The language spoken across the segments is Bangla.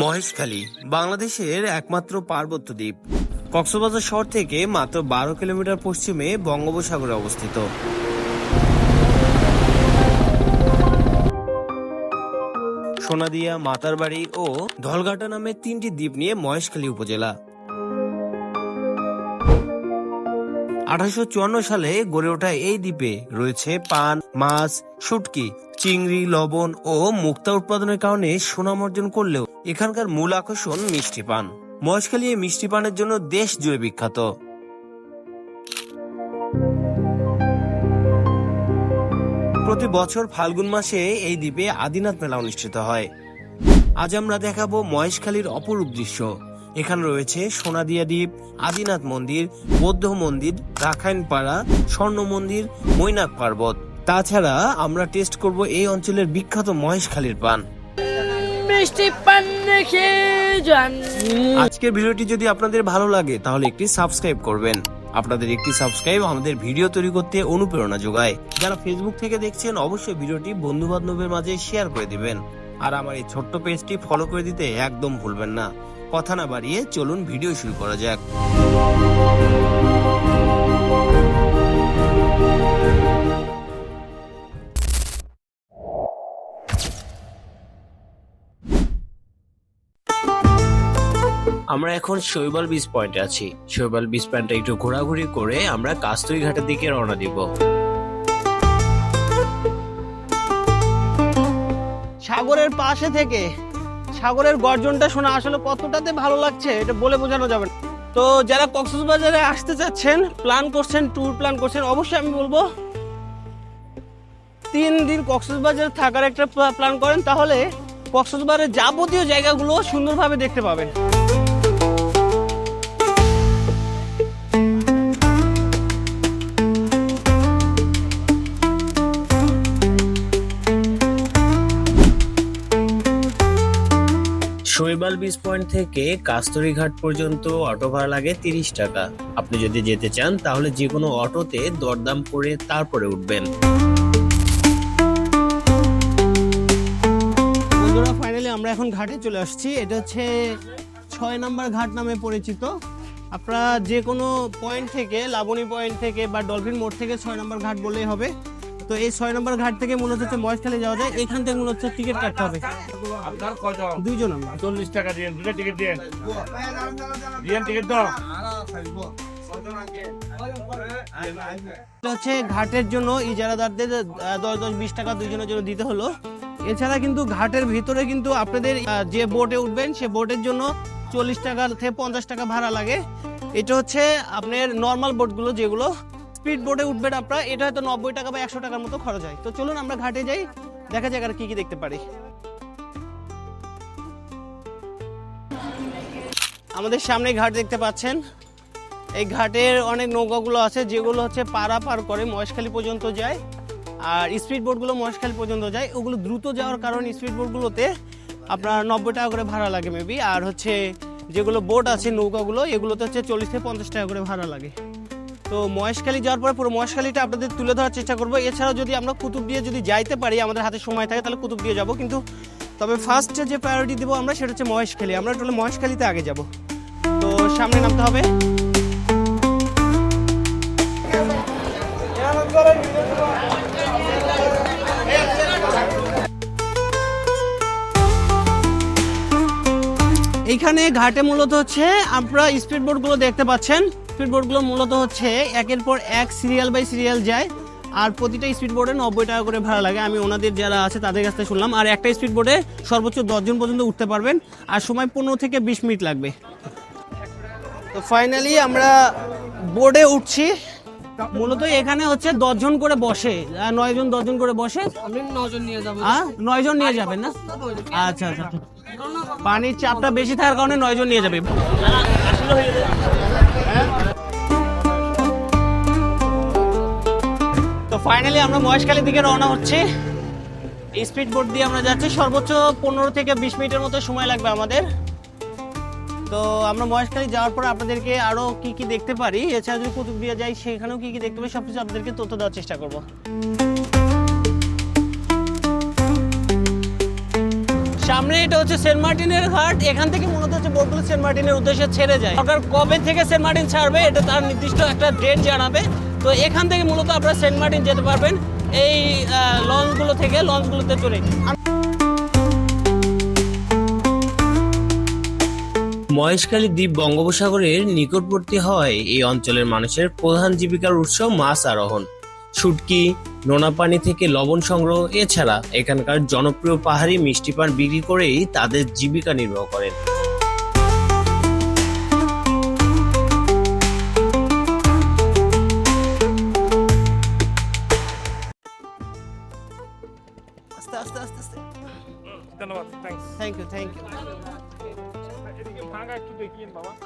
মহেশখালী বাংলাদেশের একমাত্র পার্বত্য দ্বীপ। কক্সবাজার শহর থেকে মাত্র বারো কিলোমিটার পশ্চিমে বঙ্গোপসাগরে অবস্থিত। সোনাদিয়া, মাতারবাড়ি ও ধলঘাটা নামে তিনটি দ্বীপ নিয়ে মহেশখালী উপজেলা। আঠারোশো চুয়ান্ন সালে গড়ে ওঠা এই দ্বীপে রয়েছে পান, মাছ, শুটকি, চিংড়ি, লবণ ও মুক্তা উৎপাদনের কারণে সুনাম অর্জন করলেও এখানকার মূল আকর্ষণ মিষ্টি পান। মহেশখালী এই মিষ্টি পানের জন্য দেশ জুড়ে বিখ্যাত। প্রতি বছর ফাল্গুন মাসে এই দ্বীপে আদিনাথ মেলা অনুষ্ঠিত হয়। আজ আমরা দেখাবো মহেশখালীর অপরূপ দৃশ্য। এখানে রয়েছে সোনাদিয়া দ্বীপ, আদিনাথ মন্দির, বৌদ্ধ মন্দির রাখাইনপাড়া স্বর্ণ মন্দির, মৈনাক পার্বত। তাছাড়া আমরা টেস্ট করব এই অঞ্চলের বিখ্যাত মহেশখালীর পান। মিষ্টি পান খেয়ে আজকের ভিডিওটি যদি আপনাদের ভালো লাগে, তাহলে একটি সাবস্ক্রাইব করবেন। আপনাদের একটি সাবস্ক্রাইব আমাদের ভিডিও তৈরি করতে অনুপ্রেরণা যোগায়। যারা ফেসবুক থেকে দেখছেন, অবশ্যই ভিডিওটি বন্ধু বান্ধবের মাঝে শেয়ার করে দিবেন। আর আমার এই ছোট্ট পেজটি ফলো করে দিতে একদম ভুলবেন না। কথা না বাড়িয়ে চলুন ভিডিও শুরু করা যাক। আমরা এখন শৈবাল বিচ পয়েন্টে আছি। শৈবাল বিচ পয়েন্টটা একটু ঘোরাঘুরি করে আমরা কাস্তুরি ঘাটের দিকে রওনা দিব। সাগরের পাশে থেকে সাগরের গর্জনটা শোনা আসলে কতটাতে ভালো লাগছে, এটা বলে বোঝানো যাবে না। তো যারা কক্সবাজারে আসতে চাচ্ছেন প্ল্যান করছেন ট্যুর প্ল্যান করছেন, অবশ্যই আমি বলব, তিন দিন কক্সবাজার থাকার একটা প্ল্যান করেন, তাহলে কক্সবাজারের যাবতীয় জায়গাগুলো সুন্দরভাবে দেখতে পাবেন। শৈবাল বিচ পয়েন্ট থেকে কাস্তুরি ঘাট পর্যন্ত অটো ভাড়া লাগে তিরিশ টাকা। আপনি যদি যেতে চান, তাহলে যে কোনো অটোতে দরদাম করে তারপরে উঠবেন। ফাইনালি আমরা এখন ঘাটে চলে আসছি। এটা হচ্ছে ছয় নম্বর ঘাট নামে পরিচিত। আপনারা যে কোনো পয়েন্ট থেকে, লাবণী পয়েন্ট থেকে বা ডলফিন মোড় থেকে ছয় নম্বর ঘাট বললেই হবে। তো এই ছয় নম্বর ঘাট থেকে মূলত হচ্ছে মহেশখালী যাওয়া যায়। এখান থেকে মূলত হচ্ছে টিকিট কাটতে হবে। আপনার দুইজন আমরা। চল্লিশ টাকা দুটো টিকিট দিন দিন টিকিট দাও। হচ্ছে ঘাটের জন্য ইজারাদারদের দশ দশ বিশ টাকা দুইজনের জন্য দিতে হলো। এছাড়া কিন্তু ঘাটের ভিতরে কিন্তু আপনাদের যে বোটে উঠবেন সে বোটের জন্য চল্লিশ টাকা থেকে পঞ্চাশ টাকা ভাড়া লাগে। এটা হচ্ছে আপনার নর্মাল বোটগুলো যেগুলো স্পিড বোটে উঠবেন আপনারা এটা হয়তো নব্বই টাকা বা একশো টাকার মতো খরচ হয়। তো চলুন আমরা ঘাটে যাই, দেখা যাক আর কি কি দেখতে পারি। আমাদের সামনে ঘাট দেখতে পাচ্ছেন। এই ঘাটের অনেক নৌকাগুলো আছে, যেগুলো হচ্ছে পাড়া পার করে মহেশখালী পর্যন্ত যায়, আর স্পিড বোটগুলো মহেশখালী পর্যন্ত যায়। ওগুলো দ্রুত যাওয়ার কারণে স্পিড বোটগুলোতে আপনার নব্বই টাকা করে ভাড়া লাগে মেবি আর হচ্ছে যেগুলো বোট আছে নৌকাগুলো, এগুলোতে হচ্ছে চল্লিশ থেকে পঞ্চাশ টাকা করে ভাড়া লাগে। তো মহেশখালী যাওয়ার পরে পুরো মহেশখালীটা আপনাদের তুলে ধরার চেষ্টা করব। এছাড়াও যদি আমরা কুতুব দিয়ে যদি যাইতে পারি, আমাদের হাতে সময় থাকে, তাহলে কুতুব দিয়ে যাব। কিন্তু তবে ফার্স্টে যে প্রায়োরিটি দেবো আমরা, সেটা হচ্ছে মহেশখালী। আমরা তাহলে মহেশখালীতে আগে যাব। তো সামনে নামতে হবে। এইখানে ঘাটে মূলত হচ্ছে, আপনারা স্পিড বোটগুলো দেখতে পাচ্ছেন। স্পিড বোটগুলো মূলত হচ্ছে একের পর এক সিরিয়াল বাই সিরিয়াল যায় আর প্রতিটা স্পিড বোটে নব্বই টাকা করে ভাড়া লাগে। আমি ওনাদের যারা আছে তাদের কাছ থেকে শুনলাম। আর একটা স্পিড বোটে সর্বোচ্চ দশজন পর্যন্ত উঠতে পারবেন আর সময় পনেরো থেকে বিশ মিনিট লাগবে। তো ফাইনালি আমরা বোর্ডে উঠছি। মূলত এখানে হচ্ছে দশজন করে বসে নয়জন দশজন করে বসে। নজন নিয়ে যাব। হ্যাঁ নয়জন নিয়ে যাবেন না? আচ্ছা আচ্ছা। পানির চাপটা বেশি থাকার কারণে নয়জন নিয়ে যাবে। তো ফাইনালি আমরা মহেশখালীর দিকে রওনা হচ্ছে। স্পিড বোট দিয়ে আমরা যাচ্ছি। সর্বোচ্চ পনেরো থেকে বিশ মিনিটের মতো সময় লাগবে আমাদের। তো আমরা মহেশখালী যাওয়ার পর আপনাদেরকে আরও কি কি দেখতে পারি? এছাড়া যদি কুতুব দিয়ে যাই, সেখানেও কি কি দেখতে পারি? সবকিছু আপনাদেরকে তথ্য দেওয়ার চেষ্টা করব। সামনে এটা হচ্ছে সেন্ট মার্টিনের ঘাট। এখান থেকে মূলত হচ্ছে বোটগুলো সেন্ট মার্টিনের উদ্দেশ্যে ছেড়ে যায়। সরকার কবে থেকে সেন্ট মার্টিন ছাড়বে, এটা তার নির্দিষ্ট একটা ডেট জানাবে। তো এখান থেকে মূলত আপনারা সেন্ট মার্টিন যেতে পারবেন। এই লঞ্চগুলো থেকে, লঞ্চগুলোতে চড়ে। মহেশখালী দ্বীপ বঙ্গোপসাগরের নিকটবর্তী হওয়ায় এই অঞ্চলের মানুষের প্রধান জীবিকার উৎস মাছ আরোহণ। শুটকি নোনা পানি থেকে লবণ সংগ্রহ এছাড়া এখানকার জনপ্রিয় পাহাড়ি মিষ্টি পান বিক্রি করেই তাদের জীবিকা নির্বাহ করেন। আস্তে আস্তে আস্তে আস্তে। ধন্যবাদ থ্যাংক ইউ থ্যাংক ইউ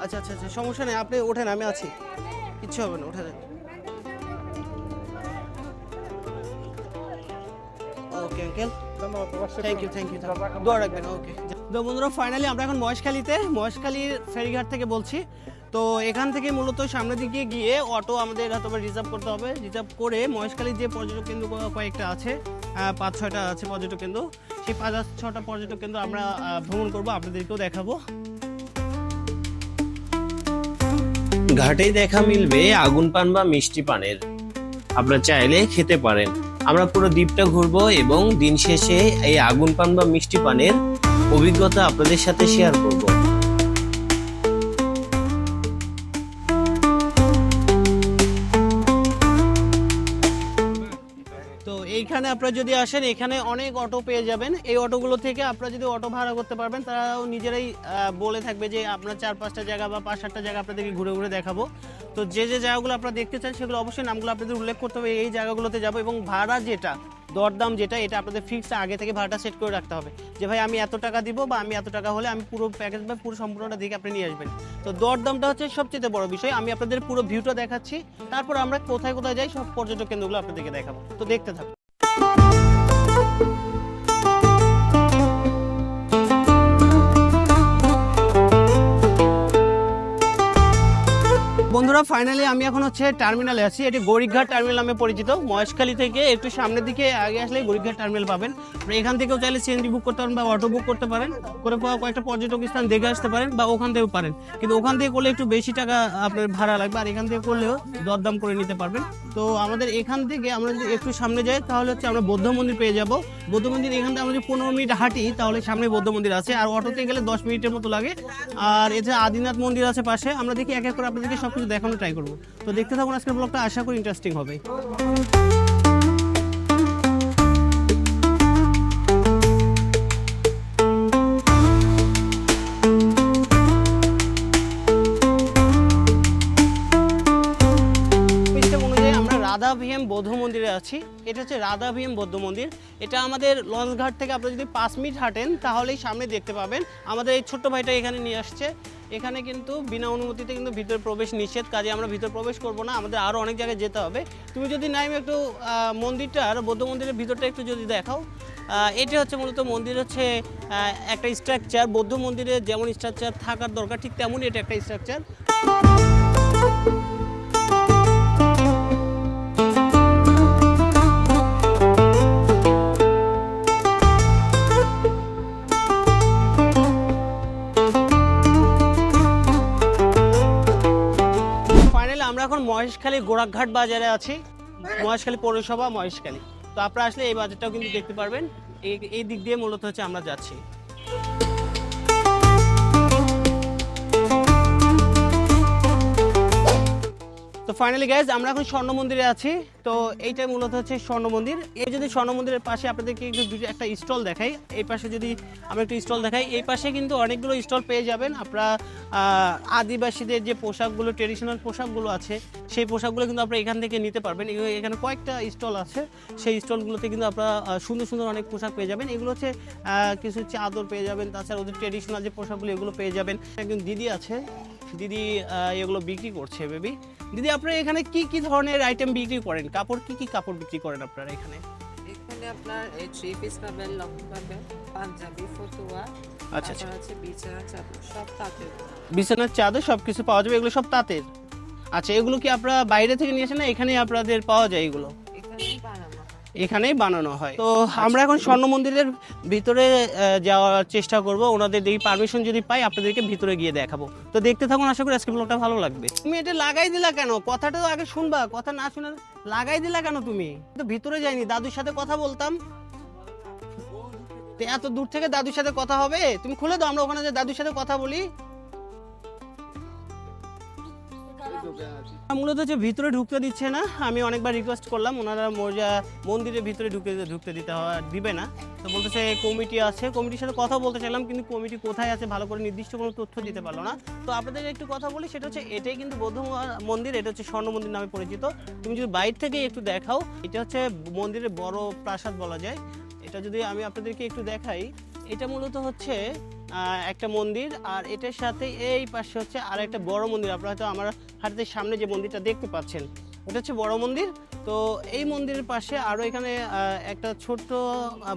আচ্ছা আচ্ছা আচ্ছা সমস্যা নেই আপনি ওঠেন আমি আছি। কিচ্ছু হবে না উঠে যান okay uncle thank you thank you দোয়া রাখবেন ওকে তো বন্ধুরা ফাইনালি আমরা এখন মহেশখালীতে মহেশখালীর ফেরিঘাট থেকে বলছি। তো এখান থেকে মূলত সামনের দিকে গিয়ে অটো আমাদের হয়তো রিজার্ভ করতে হবে। রিজার্ভ করে মহেশখালীর যে পর্যটক কেন্দ্র কয়েকটা আছে পাঁচ ছয়টা আছে পর্যটক কেন্দ্র সেই পাঁচ ছটা পর্যটক কেন্দ্র আমরা ভ্রমণ করব আপনাদেরকেও দেখাবো। ঘাটেই দেখা মিলবে আগুন পান বা মিষ্টি পানের। আপনারা চাইলে খেতে পারেন। আমরা পুরো দ্বীপটা ঘুরবো এবং দিন শেষে এই আগুন পান বা মিষ্টি পানের অভিজ্ঞতা আপনাদের সাথে শেয়ার করব। তো এইখানে আপনারা যদি আসেন, এখানে অনেক অটো পেয়ে যাবেন। এই অটোগুলো থেকে আপনারা যদি অটো ভাড়া করতে পারবেন, তারাও নিজেরাই বলে থাকবে যে আপনার চার পাঁচটা জায়গা বা পাঁচ সাতটা জায়গা আপনাদেরকে ঘুরে ঘুরে দেখাবো। তো যে যে জায়গাগুলো আপনারা দেখতে চান, সেগুলো অবশ্যই নামগুলো আপনাদের উল্লেখ করতে হবে, এই জায়গাগুলোতে যাব এবং ভাড়া যেটা, দরদাম যেটা, এটা আপনাদের ফিক্সড আগে থেকে ভাড়াটা সেট করে রাখতে হবে। যে ভাই, আমি এত টাকা দিব বা আমি এত টাকা হলে আমি পুরো প্যাকেজ বা পুরো সম্পূর্ণটা দেখে আপনি নিয়ে আসবেন। তো দরদামটা হচ্ছে সবচেয়ে বড় বিষয়। আমি আপনাদের পুরো ভিউটা দেখাচ্ছি। তারপর আমরা কোথায় কোথায় যাই, সব পর্যটক কেন্দ্রগুলো আপনাদেরকে দেখাবো। তো দেখতে থাকুন। বন্ধুরা ফাইনালি আমি এখন হচ্ছে টার্মিনালে আছি। এটি গরিঘাট টার্মিনাল নামে পরিচিত। মহেশখালী থেকে একটু সামনের দিকে আগে আসলে গরিঘাট টার্মিনাল পাবেন। এখান থেকেও চাইলে সিএনজি বুক করতে পারেন বা অটো বুক করতে পারেন। করে কয়েকটা পর্যটক স্থান দেখে আসতে পারেন বা ওখান থেকেও পারেন। কিন্তু ওখান থেকে করলে একটু বেশি টাকা আপনার ভাড়া লাগবে আর এখান থেকে করলেও দরদাম করে নিতে পারবেন। তো আমাদের এখান থেকে আমরা যদি একটু সামনে যাই, তাহলে হচ্ছে আমরা বৌদ্ধ মন্দির পেয়ে যাব। বৌদ্ধ মন্দির এখান থেকে আমরা যদি পনেরো মিনিট হাঁটি, তাহলে সামনে বৌদ্ধ মন্দির আছে। আর অটোতে গেলে দশ মিনিটের মতো লাগে। আর এছাড়া আদিনাথ মন্দির আছে পাশে। আমরা দেখি এক এক করে আপনাদেরকে সব কিছু দেখানোর ট্রাই করব। তো দেখতে থাকুন আজকের ব্লগটা আশা করি ইন্টারেস্টিং হবে। সিস্টেম অনুযায়ী আমরা রাধা ভিএম বৌদ্ধ মন্দিরে আছি। এটা হচ্ছে রাধা ভিএম বৌদ্ধ মন্দির। এটা আমাদের লঞ্চ ঘাট থেকে আপনারা যদি পাঁচ মিনিট হাঁটেন, তাহলেই সামনে দেখতে পাবেন। আমাদের এই ছোট্ট ভাইটা এখানে নিয়ে আসছে। এখানে কিন্তু বিনা অনুমতিতে কিন্তু ভিতরে প্রবেশ নিষেধ, কাজে আমরা ভিতরে প্রবেশ করব না, আমাদের আরও অনেক জায়গায় যেতে হবে। তুমি যদি নাইম একটু মন্দিরটা, আর বৌদ্ধ মন্দিরের ভিতরটা একটু যদি দেখাও এটি হচ্ছে মূলত মন্দির হচ্ছে একটা স্ট্রাকচার বৌদ্ধ মন্দিরে যেমন স্ট্রাকচার থাকার দরকার, ঠিক তেমনই এটা একটা স্ট্রাকচার এখন মহেশখালী গোড়াঘাট বাজারে আছি। মহেশখালী পৌরসভা, মহেশখালী। তো আপনারা আসলে এই বাজারটাও কিন্তু দেখতে পারবেন। এই এই দিক দিয়ে মূলত হচ্ছে আমরা যাচ্ছি। তো ফাইনালি গাইজ আমরা এখন স্বর্ণ মন্দিরে আছি। তো এইটা মূলত হচ্ছে স্বর্ণ মন্দির। এই যদি স্বর্ণ মন্দিরের পাশে আপনাদেরকে দুটো একটা স্টল দেখাই। এই পাশে যদি আমরা একটু স্টল দেখাই, এই পাশে কিন্তু অনেকগুলো স্টল পেয়ে যাবেন। আপনারা আদিবাসীদের যে পোশাকগুলো ট্রেডিশনাল পোশাকগুলো আছে, সেই পোশাকগুলো কিন্তু আপনারা এখান থেকে নিতে পারবেন। এখানে কয়েকটা স্টল আছে। সেই স্টলগুলোতে কিন্তু আপনারা সুন্দর সুন্দর অনেক পোশাক পেয়ে যাবেন। এগুলো হচ্ছে কিছু চাদর পেয়ে যাবেন। তাছাড়া ওদের ট্রেডিশনাল যে পোশাকগুলো, এগুলো পেয়ে যাবেন। একজন দিদি আছে। দিদি এগুলো বিক্রি করছে বেবি দিদি আপনারা এখানে কি কি ধরনের আইটেম বিক্রি করেন? কাপড় কি কি কাপড় বিক্রি করেন আপনারা এখানে? এখানে আপনার এই থ্রি পিস পাবেন লং পাবেন পাঞ্জাবি ফতুয়া আচ্ছা আচ্ছা। আছে বিছানা চাদর সব তাঁতের। বিছানার চাদর সব কিছু পাওয়া যাবে এগুলো সব তাঁতের? আচ্ছা এগুলো কি আপনারা বাইরে থেকে নিয়ে আসেন না এখানে আপনাদের পাওয়া যায় এগুলো? এখানেই বানানো হয়। তো আমরা এখন স্বর্ণ মন্দিরের ভিতরে যাওয়ার চেষ্টা করব। ওনাদের দেখি পারমিশন যদি পাই আপনাদেরকে ভিতরে গিয়ে দেখাবো। তো দেখতে থাকুন আশা করি আজকে ব্লগটা ভালো লাগবে। তুমি এটা লাগাই দিলা কেন? কথাটা তো আগে শুনবা কথা না শুনে লাগাই দিলা কেন তুমি? তো ভিতরে যাইনি দাদুর সাথে কথা বলতাম। এত দূর থেকে দাদুর সাথে কথা হবে? তুমি খুলে দাও আমরা ওখানে যে দাদুর সাথে কথা বলি। মূলত হচ্ছে ভিতরে ঢুকতে দিচ্ছে না, আমি অনেকবার রিকোয়েস্ট করলাম, ওনারা মজা, মন্দিরের ভিতরে ঢুকে ঢুকতে দিতে হয় দিবে না। তো বলতেছে কমিটি আছে। কমিটির সাথে কথা বলতে চাইলাম, কিন্তু কমিটি কোথায় আছে, ভালো করে নির্দিষ্ট কোনো তথ্য দিতে পারল না। তো আপনাদের একটু কথা বলি, সেটা হচ্ছে, এটাই কিন্তু বৌদ্ধ মন্দির, এটা হচ্ছে স্বর্ণ মন্দির নামে পরিচিত। তুমি যদি বাইরে থেকে একটু দেখাও, এটা হচ্ছে মন্দিরের বড় প্রাসাদ বলা যায়। এটা যদি আমি আপনাদেরকে একটু দেখাই এটা মূলত হচ্ছে একটা মন্দির, আর এটার সাথে এই পাশে হচ্ছে আর একটা বড় মন্দির। আপনারা হয়তো আমার হাতের সামনে যে মন্দিরটা দেখতে পাচ্ছেন এটা হচ্ছে বড় মন্দির। তো এই মন্দিরের পাশে আরও এখানে একটা ছোট্ট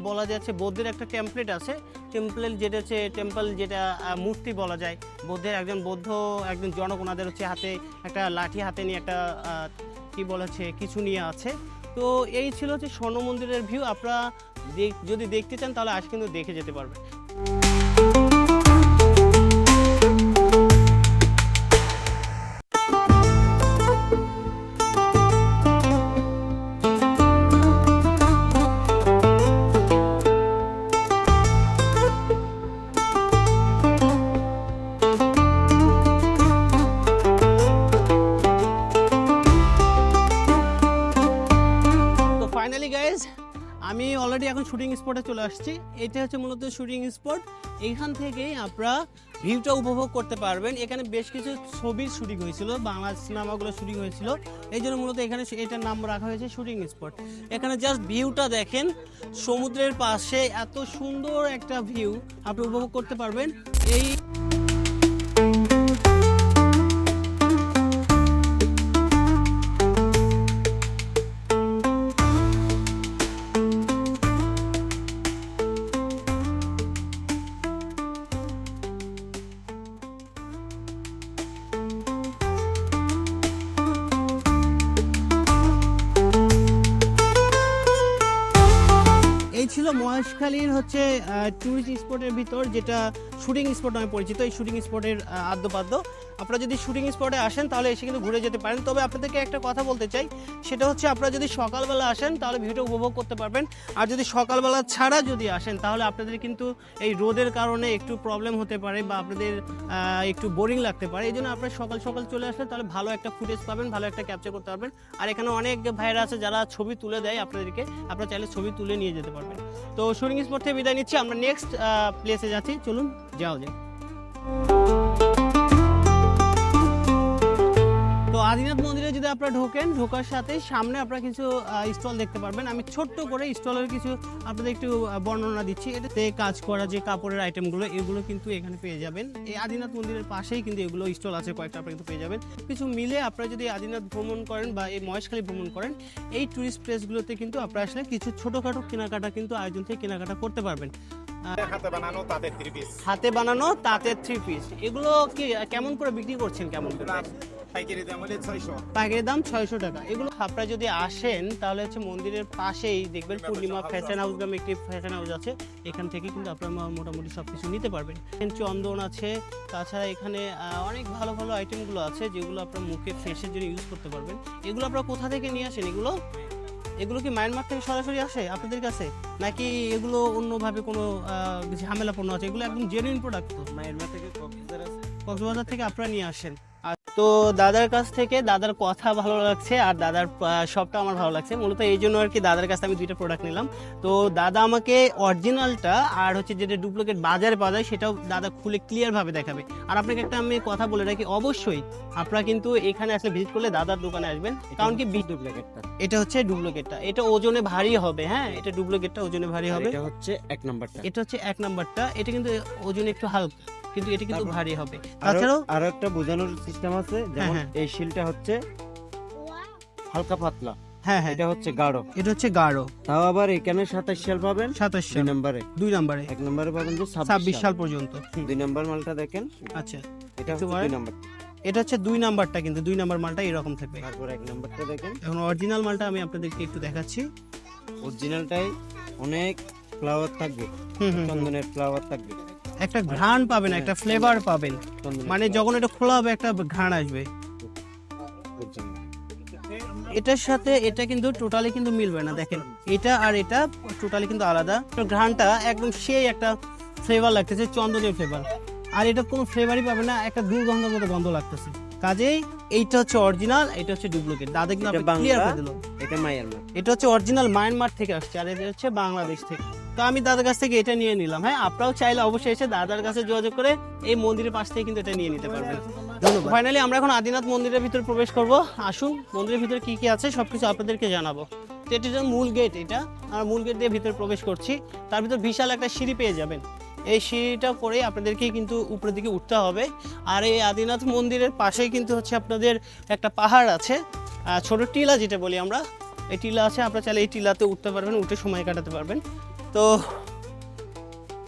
বলা যাচ্ছে বৌদ্ধের একটা টেমপ্লেট আছে। টেম্পলেট যেটা হচ্ছে টেম্পল যেটা মূর্তি বলা যায়। বৌদ্ধের একজন বৌদ্ধ, একজন জনক, ওনাদের হচ্ছে হাতে একটা লাঠি হাতে নিয়ে একটা কি বলেছে কিছু নিয়ে আছে। তো এই ছিল হচ্ছে স্বর্ণ মন্দিরের ভিউ আপনারা যদি দেখতে চান তাহলে আজ কিন্তু দেখে যেতে পারবেন। স্পটে চলে আসছি। এটা হচ্ছে মূলত শুটিং স্পট এখান থেকেই আপনারা ভিউটা উপভোগ করতে পারবেন। এখানে বেশ কিছু ছবির শুটিং হয়েছিল, বাংলা সিনেমাগুলো শুটিং হয়েছিল। এই জন্য মূলত এখানে এটার নাম রাখা হয়েছে শুটিং স্পট এখানে জাস্ট ভিউটা দেখেন, সমুদ্রের পাশে এত সুন্দর একটা ভিউ আপনি উপভোগ করতে পারবেন। এই মহেশখালীর হচ্ছে ট্যুরিস্ট স্পটের ভিতর যেটা শুটিং স্পট নামে পরিচিত এই শুটিং স্পটের আদ্যপাদ্য। আপনারা যদি শুটিং স্পটে আসেন, তাহলে এসে কিন্তু ঘুরে যেতে পারেন। তবে আপনাদেরকে একটা কথা বলতে চাই, সেটা হচ্ছে আপনারা যদি সকালবেলা আসেন, তাহলে ভিউটা উপভোগ করতে পারবেন। আর যদি সকালবেলা ছাড়া যদি আসেন, তাহলে আপনাদের কিন্তু এই রোদের কারণে একটু প্রবলেম হতে পারে বা আপনাদের একটু বোরিং লাগতে পারে। এই জন্য আপনারা সকাল সকাল চলে আসলে তাহলে ভালো একটা ফুটেজ পাবেন, ভালো একটা ক্যাপচার করতে পারবেন। আর এখানে অনেক ভাইরা আছে যারা ছবি তুলে দেয় আপনাদেরকে, আপনারা চাইলে ছবি তুলে নিয়ে যেতে পারবেন। তো শুটিং স্পট থেকে বিদায় নিচ্ছি, আমরা নেক্সট প্লেসে যাচ্ছি। চলুন যাও যাই তো আদিনাথ মন্দিরে যদি আপনারা ঢোকেন ঢোকার সাথে সামনে আপনারা কিছু স্টল দেখতে পারবেন। আমি ছোট্ট করে স্টলের কিছু আপনাদের একটু বর্ণনা দিচ্ছি। এটাতে কাজ করা যে কাপড়ের আইটেমগুলো এগুলো কিন্তু এখানে পেয়ে যাবেন। এই আদিনাথ মন্দিরের পাশেই কিন্তু এগুলো স্টল আছে কয়েকটা আপনারা কিন্তু পেয়ে যাবেন। কিছু মিলে আপনারা যদি আদিনাথ ভ্রমণ করেন বা এই মহেশখালী ভ্রমণ করেন এই টুরিস্ট প্লেসগুলোতে কিন্তু আপনারা আসলে কিছু ছোটোখাটো কেনাকাটা কিন্তু আয়োজন থেকে কেনাকাটা করতে পারবেন। হাতে বানানো তাদের থ্রি পিস হাতে বানানো তাঁতের থ্রি পিস এগুলো কি কেমন করে বিক্রি করছেন কেমন করে? পাইকারি দাম হলে ছয়শো। পাইকারি দাম ছয়শো টাকা। এগুলো আপনারা যদি আসেন তাহলে হচ্ছে মন্দিরের পাশেই দেখবেন পূর্ণিমা ফ্যাশন হাউস নামে একটি ফ্যাশন হাউস আছে। এখান থেকে কিন্তু আপনারা মোটামুটি সব কিছু নিতে পারবেন। এখানে চন্দন আছে তাছাড়া এখানে অনেক ভালো ভালো আইটেমগুলো আছে যেগুলো আপনার মুখে ফেসের জন্য ইউজ করতে পারবেন। এগুলো আপনারা কোথা থেকে নিয়ে আসেন এগুলো? এগুলো কি মায়ানমার থেকে সরাসরি আসে আপনাদের কাছে? নাকি এগুলো অন্যভাবে কোনো ঝামেলা পণ্য আছে? এগুলো একদম জেনুইন প্রোডাক্ট তো? মায়ের থেকে কক্সবাজার থেকে আপনারা নিয়ে আসেন। তো দাদার কাছ থেকে দাদার কথা ভালো লাগছে আর দাদার সবটা আমার ভালো লাগছে। মূলত এই জন্য আর কি দাদার কাছে আমি দুইটা প্রোডাক্ট নিলাম। তো দাদা আমাকে অরিজিনালটা আর হচ্ছে যেটা ডুপ্লিকেট বাজারে পাওয়া যায় সেটাও দাদা খুলে ক্লিয়ার ভাবে দেখাবে। আর আপনাকে একটা আমি কথা বলে রাখি অবশ্যই আপনারা কিন্তু এখানে আসলে ভিজিট করলে দাদার দোকানে আসবেন। কারণ কি ডুপ্লিকেটটা এটা হচ্ছে ডুপ্লিকেটটা এটা ওজনে ভারী হবে হ্যাঁ? এটা ডুপ্লিকেটটা ওজনে ভারী হবে। এটা হচ্ছে এক নাম্বারটা এটা হচ্ছে এক নাম্বারটা এটা কিন্তু ওজনে একটু হালকা। কিন্তু এটা কিন্তু ভারী হবে। তাছাড়াও আরও একটা বোঝানোর সিস্টেম আছে যেমন হ্যাঁ। এই শিলটা হচ্ছে হালকা পাতলা হ্যাঁ হ্যাঁ। এটা হচ্ছে গাঢ়। এটা হচ্ছে গাঢ়। তাও আবার এখানে সাতাশ সাল পাবেন সাতাশ সাল। নম্বরে। দুই নম্বরে। এক নম্বরে পাবেন যে ছাব্বিশ সাল। পর্যন্ত। দুই নম্বর মালটা দেখেন। আচ্ছা। এটা হচ্ছে দুই নম্বর। এটা হচ্ছে দুই নাম্বারটা কিন্তু দুই নাম্বার মালটা এরকম থাকবে। তারপর এক নম্বরটা দেখেন। এখন অরিজিনাল মালটা আমি আপনাদেরকে একটু দেখাচ্ছি। অরিজিনালটাই অনেক ফ্লাওয়ার থাকবে চন্দনের ফ্লাওয়ার থাকবে। একটা ঘ্রাণ পাবেন একটা ফ্লেভার পাবেন। মানে যখন এটা খোলা হবে একটা ঘ্রাণ আসবে। এটার সাথে এটা কিন্তু টোটালি কিন্তু মিলবে না দেখেন। এটা আর এটা টোটালি কিন্তু আলাদা। তো ঘ্রাণটা একদম সেই একটা ফ্লেভার লাগতেছে চন্দনের ফ্লেভার আর এটা কোনো ফ্লেভারই পাবে না একটা দুর্গন্ধের মতো গন্ধ লাগতেছে। কাজেই এইটা হচ্ছে অরিজিনাল এটা হচ্ছে ডুপ্লিকেট দাদা কিন্তু এটা ক্লিয়ার করে দিল। এটা মায়ের এটা হচ্ছে অরিজিনাল মায়ানমার থেকে আসছে আর এটা হচ্ছে বাংলাদেশ থেকে। তো আমি দাদার কাছ থেকে এটা নিয়ে নিলাম। হ্যাঁ আপনারাও চাইলে অবশ্যই এসে দাদার কাছে যোগাযোগ করে এই মন্দিরের পাশ থেকে কিন্তু এটা নিয়ে নিতে পারবেন। ধন্যবাদ। ফাইনালি আমরা এখন আদিনাথ মন্দিরের ভিতরে প্রবেশ করব। আসুন মন্দিরের ভিতরে কি কি আছে সবকিছু আপনাদেরকে জানাব। তো এটা মূল গেট এটা। আমরা মূল গেট দিয়ে ভিতরে প্রবেশ করছি। তার ভিতর বিশাল একটা সিঁড়ি পেয়ে যাবেন। এই সিঁড়িটা করে আপনাদেরকে কিন্তু উপরের দিকে উঠতে হবে। আর এই আদিনাথ মন্দিরের পাশেই কিন্তু হচ্ছে আপনাদের একটা পাহাড় আছে। ছোট টিলা যেটা বলি আমরা এই টিলা আছে। আপনারা চাইলে এই টিলাতে উঠতে পারবেন উঠে সময় কাটাতে পারবেন। তো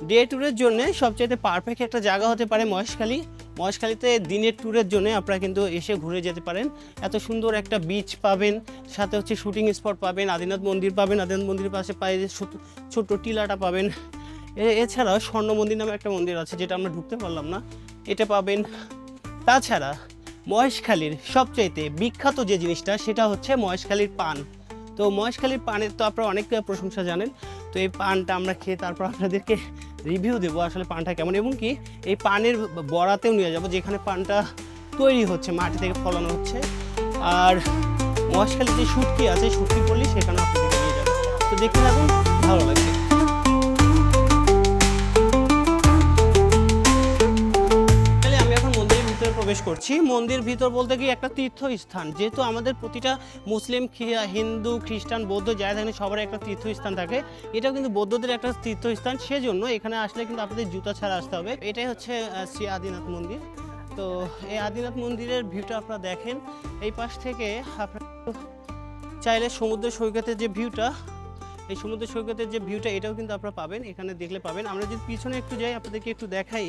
ডে ট্যুরের জন্য সবচেয়ে পারফেক্ট একটা জায়গা হতে পারে মহেশখালী। মহেশখালীতে দিনের ট্যুরের জন্য আপনারা কিন্তু এসে ঘুরে যেতে পারেন। এত সুন্দর একটা বিচ পাবেন, সাথে হচ্ছে শুটিং স্পট পাবেন, আদিনাথ মন্দির পাবেন, আদিনাথ মন্দিরের পাশে পায়ে যে ছোট- ছোট্ট টিলাটা পাবেন। এ- এছাড়াও স্বর্ণ মন্দির নামে একটা মন্দির আছে, যেটা আমরা ঢুকতে পারলাম না, এটা পাবেন। তাছাড়া মহেশখালীর সবচাইতে বিখ্যাত যে জিনিসটা, সেটা হচ্ছে মহেশখালীর পান। তো মহেশখালীর পানের তো আপনারা অনেক প্রশংসা জানেন। তো এই পানটা আমরা খেয়ে তারপর আপনাদেরকে রিভিউ দেবো আসলে পানটা কেমন। এবং কি এই পানের বড়াতেও নিয়ে যাব, যেখানে পানটা তৈরি হচ্ছে, মাটি থেকে ফলানো হচ্ছে। আর মহেশখালীর যে শুটকি আছে শুটকি পড়লে সেখানে আপনাদেরকে নিয়ে যাব। তো দেখে থাকুন, ভালো লাগবে। প্রবেশ করছি। মন্দির ভিতর বলতে গিয়ে একটা তীর্থস্থান। যেহেতু আমাদের প্রতিটা মুসলিম হিন্দু, খ্রিস্টান, বৌদ্ধ, যারা থাকে সবার একটা তীর্থস্থান থাকে। এটাও কিন্তু বৌদ্ধদের একটা তীর্থস্থান। সেজন্য এখানে আসলে কিন্তু আপনাদের জুতা ছাড়া আসতে হবে। এটাই হচ্ছে শ্রী আদিনাথ মন্দির। তো এই আদিনাথ মন্দিরের ভিউটা আপনারা দেখেন। এই পাশ থেকে আপনারা চাইলে সমুদ্র সৈকতের যে ভিউটা এই সমুদ্র সৈকতের যে ভিউটা এটাও কিন্তু আপনারা পাবেন এখানে দেখলে পাবেন। আমরা যদি পিছনে একটু যাই আপনাদেরকে একটু দেখাই।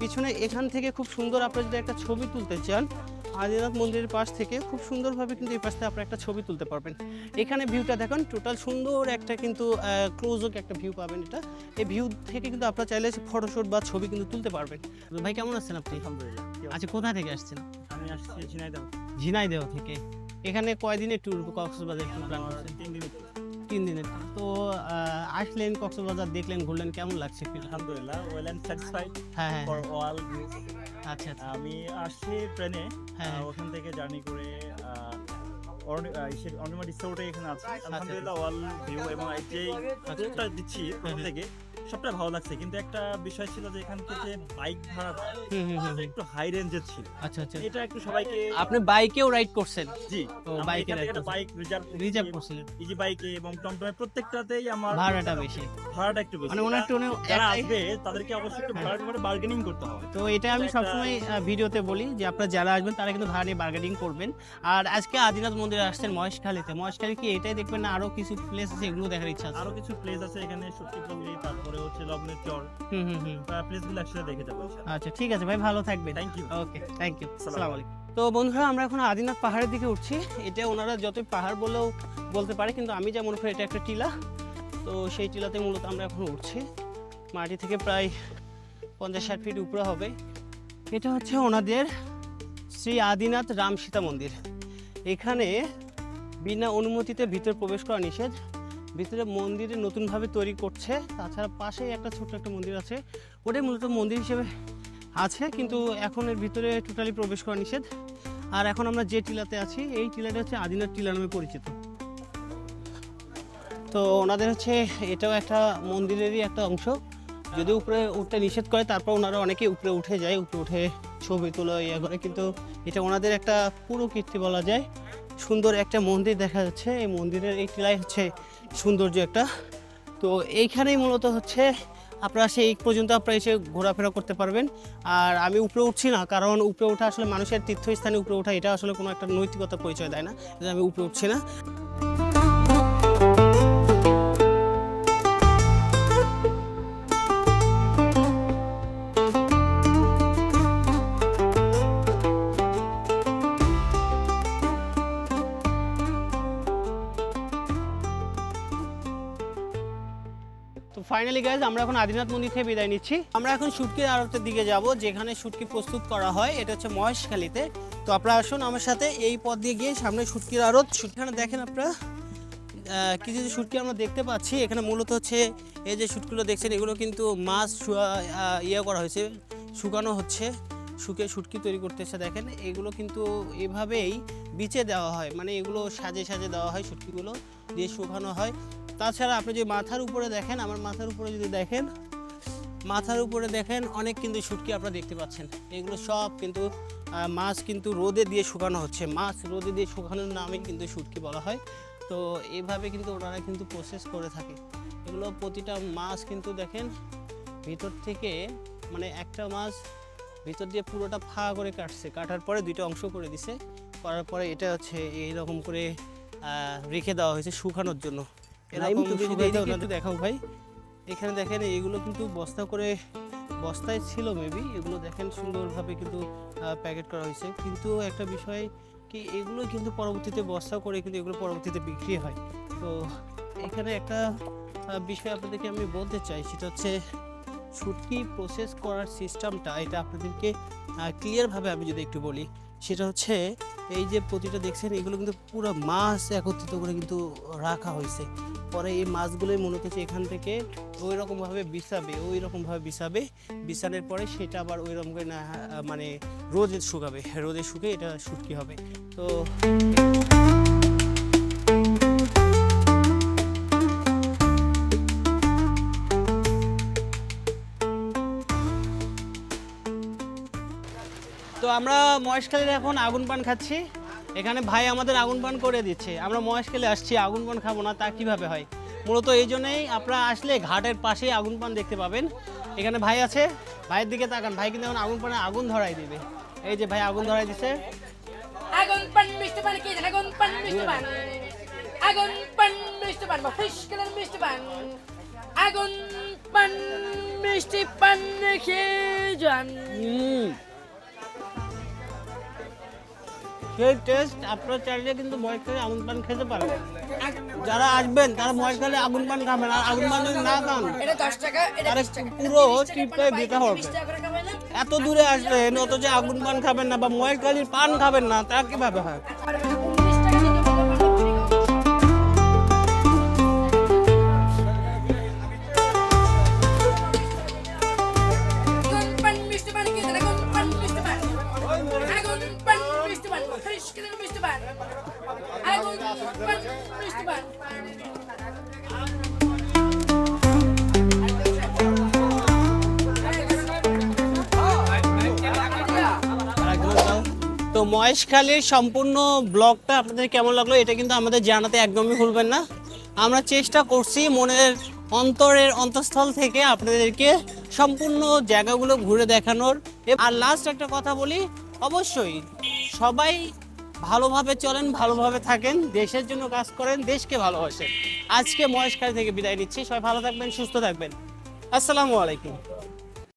পিছনে এখান থেকে খুব সুন্দর আপনারা যদি একটা ছবি তুলতে চান আদিনাথ মন্দিরের পাশ থেকে খুব সুন্দরভাবে কিন্তু এই পাশ থেকে আপনারা একটা ছবি তুলতে পারবেন। এখানে ভিউটা দেখেন টোটাল সুন্দর একটা কিন্তু ক্লোজক একটা ভিউ পাবেন এটা। এই ভিউ থেকে কিন্তু আপনারা চাইলে ফটোশুট বা ছবি কিন্তু তুলতে পারবেন। ভাই কেমন আছেন আপনি? আলহামদুলিল্লাহ। আচ্ছা কোথা থেকে আসছেন? আমি আসছি ঝিনাইদহ। ঝিনাইদহ থেকে। এখানে কয়দিনের ট্যুর কক্সবাজার ট্যুর প্ল্যান করছেন? তিন দিন তিন দিনের তো আসলেন কক্সবাজার দেখলেন ঘুরলেন কেমন লাগছে? আলহামদুলিল্লাহ ওয়েল অ্যান্ড স্যাটিসফাইড হ্যাঁ হ্যাঁ। ফর অল আচ্ছা আচ্ছা। আমি আসছি ট্রেনে হ্যাঁ। ওখান থেকে জার্নি করে অনিমা রিসোর্টে এখানে আছি। আলহামদুলিল্লাহ ওয়াল ভিউ এবং এই যে দিচ্ছি ওখান থেকে। সবটা ভালো লাগছে কিন্তু একটা বিষয় ছিল যে এখান থেকে বাইক ভাড়া। একটু হাই রেঞ্জের ছিল। আচ্ছা আচ্ছা। এটা একটু সবাইকে আপনি বাইকেও রাইড করছেন? জি। বাইকে একটা বাইক রিজার্ভ রিজার্ভ করছিলেন ইজি বাইকে এবং টমটমে প্রত্যেকটাতেই আমার ভাড়াটা বেশি। ভাড়াটা একটু বেশি। মানে ওনার টোনে যারা আসবে তাদেরকে অবশ্যই একটু ভাড়ার ব্যাপারে বার্গেনিং করতে হবে। তো এটা আমি সবসময় ভিডিওতে বলি যে আপনারা যারা আসবেন তারা কিন্তু ভাড়া নিয়ে বার্গেনিং করবেন। আর আজকে আদিনাথ মন্দিরে আসছেন মহেশখালীতে। মহেশখালী কি এটাই দেখবেন না? আরও কিছু প্লেস আছে এগুলো দেখার ইচ্ছা আছে। আরও কিছু প্লেস আছে এখানে সত্যিপল্লী তারপরে হচ্ছে লগ্নের চর হুম হুম হুম। প্লেসগুলো একসাথে দেখে যাব আচ্ছা ঠিক আছে ভাই ভালো থাকবেন। Thank you okay thank you আসসালামু আসসালামু আলাইকুম। তো বন্ধুরা আমরা এখন আদিনাথ পাহাড়ের দিকে উঠছি। এটা ওনারা যতই পাহাড় বলেও বলতে পারে কিন্তু আমি যা মনে করি এটা একটা টিলা। তো সেই টিলাতে মূলত আমরা এখন উঠছি। মাটি থেকে প্রায় পঞ্চাশ ষাট ফিট উপরে হবে। এটা হচ্ছে ওনাদের শ্রী আদিনাথ রাম সীতা মন্দির। এখানে বিনা অনুমতিতে ভিতর প্রবেশ করা নিষেধ। ভিতরে মন্দিরে নতুনভাবে তৈরি করছে। তাছাড়া পাশেই একটা ছোট্ট একটা মন্দির আছে। ওটাই মূলত মন্দির হিসেবে আছে, কিন্তু এখন এর ভিতরে টোটালি প্রবেশ করা নিষেধ। আর এখন আমরা যে টিলাতে আছি, এই টিলাটা হচ্ছে আদিনাথ টিলা নামে পরিচিত। তো ওনাদের হচ্ছে এটাও একটা মন্দিরেরই একটা অংশ। যদি উপরে উঠতে নিষেধ করে, তারপর ওনারা অনেকে উপরে উঠে যায়, উপরে উঠে ছবি তোলা ইয়ে করে। কিন্তু এটা ওনাদের একটা পুরো কীর্তি বলা যায়। সুন্দর একটা মন্দির দেখা যাচ্ছে। এই মন্দিরের এই টিলাই হচ্ছে সৌন্দর্য একটা। তো এইখানেই মূলত হচ্ছে আপনারা সেই পর্যন্ত আপনারা এসে ঘোরাফেরা করতে পারবেন। আর আমি উপরে উঠছি না, কারণ উপরে ওঠা আসলে মানুষের তীর্থস্থানে উপরে ওঠা এটা আসলে কোনো একটা নৈতিকতা পরিচয় দেয় না। আমি উপরে উঠছি না। ফাইনালি গাইজ আমরা এখন আদিনাথ মন্দির থেকে বিদায় নিচ্ছি। আমরা এখন শুটকির আড়তের দিকে যাব, যেখানে শুটকি প্রস্তুত করা হয়, এটা হচ্ছে মহেশখালীতে। তো আপনারা আসুন আমার সাথে, এই পথ দিয়ে গিয়ে সামনে শুটকির আড়ত। এখানে দেখেন আপনারা কিছু কিছু শুটকি আমরা দেখতে পাচ্ছি। এখানে মূলত হচ্ছে, এই যে শুটগুলো দেখছেন, এগুলো কিন্তু মাছ ইয়ে করা হয়েছে, শুকানো হচ্ছে। শুকে শুটকি তৈরি করতেছে দেখেন, এগুলো কিন্তু এভাবেই বিচে দেওয়া হয়। মানে এগুলো সাজে সাজে দেওয়া হয়, শুটকিগুলো দিয়ে শুকানো হয়। তাছাড়া আপনি যদি মাথার উপরে দেখেন, আমার মাথার উপরে যদি দেখেন, মাথার উপরে দেখেন, অনেক কিন্তু শুটকি আপনারা দেখতে পাচ্ছেন। এগুলো সব কিন্তু মাছ কিন্তু রোদে দিয়ে শুকানো হচ্ছে। মাছ রোদে দিয়ে শুকানোর নামে কিন্তু শুটকি বলা হয়। তো এইভাবে কিন্তু ওনারা কিন্তু প্রসেস করে থাকে। এগুলো প্রতিটা মাছ কিন্তু দেখেন, ভিতর থেকে মানে একটা মাছ ভিতর দিয়ে পুরোটা ফা করে কাটছে। কাটার পরে দুইটা অংশ করে দিছে। করার পরে এটা হচ্ছে এইরকম করে রেখে দেওয়া হয়েছে শুকানোর জন্য। এরকম দেখাও ভাই। এখানে দেখেন এইগুলো কিন্তু বস্তা করে বস্তায় ছিল মেবি এগুলো দেখেন সুন্দরভাবে কিন্তু প্যাকেট করা হয়েছে। কিন্তু একটা বিষয় কি এগুলো কিন্তু পরবর্তীতে বস্তা করে কিন্তু এগুলো পরবর্তীতে বিক্রি হয়। তো এখানে একটা বিষয় আপনাদেরকে আমি বলতে চাই। সেটা হচ্ছে শুটকি প্রসেস করার সিস্টেমটা এটা আপনাদেরকে ক্লিয়ারভাবে আমি যদি একটু বলি, সেটা হচ্ছে এই যে প্রতিটা দেখছেন, এগুলো কিন্তু পুরো মাছ একত্রিত করে কিন্তু রাখা হয়েছে। পরে এই মাছগুলোই মনে হচ্ছে এখান থেকে ওই রকমভাবে বিছাবে ওই রকমভাবে বিছাবে, বিছানোর পরে সেটা আবার ওই রকম করে না মানে রোদে শুকাবে, রোদে শুকে এটা শুটকি হবে। তো তো আমরা মহেশখালীর এখন আগুন পান খাচ্ছি। এখানে ভাই আমাদের আগুন পান করে দিচ্ছে। আমরা মহেশখালী আসছি আগুন পান খাব না তা কীভাবে হয়? মূলত এই জন্যই আপনারা আসলে ঘাটের পাশেই আগুন পান দেখতে পাবেন। এখানে ভাই আছে ভাইয়ের দিকে তাকান। ভাই কিন্তু এখন আগুন পানে আগুন ধরাই দিবে। এই যে ভাই আগুন ধরাই দিছে। আগুন পান মিষ্টি পান কি আগুন পান মিষ্টি পান। আগুন পান মিষ্টি পান ফিশ কালার মিষ্টি পান। আগুন পান মিষ্টি পান খেয়ে যান। সেই টেস্ট আপনার চাইলে কিন্তু মহেশখালী আগুন পান খেতে পারেন যারা আসবেন তারা মহেশখালী আগুন পান খাবেন আর আগুন পান যদি না খান টাকা পুরো ট্রিপটাই বেকার হবে। এত দূরে আসলেন অথচ আগুন পান খাবেন না বা মহেশখালীর পান খাবেন না তা কীভাবে হয়? মহেশখালীর সম্পূর্ণ ব্লগটা আপনাদের কেমন লাগল এটা কিন্তু আমাদের জানাতে একদমই ভুলবেন না। আমরা চেষ্টা করছি মনের অন্তরের অন্তঃস্থল থেকে আপনাদেরকে সম্পূর্ণ জায়গাগুলো ঘুরে দেখানোর। আর লাস্ট একটা কথা বলি, অবশ্যই সবাই ভালোভাবে চলেন, ভালোভাবে থাকেন, দেশের জন্য কাজ করেন, দেশকে ভালোবাসেন। আজকে মহেশখালী থেকে বিদায় নিচ্ছি, সবাই ভালো থাকবেন, সুস্থ থাকবেন। আসসালামু আলাইকুম।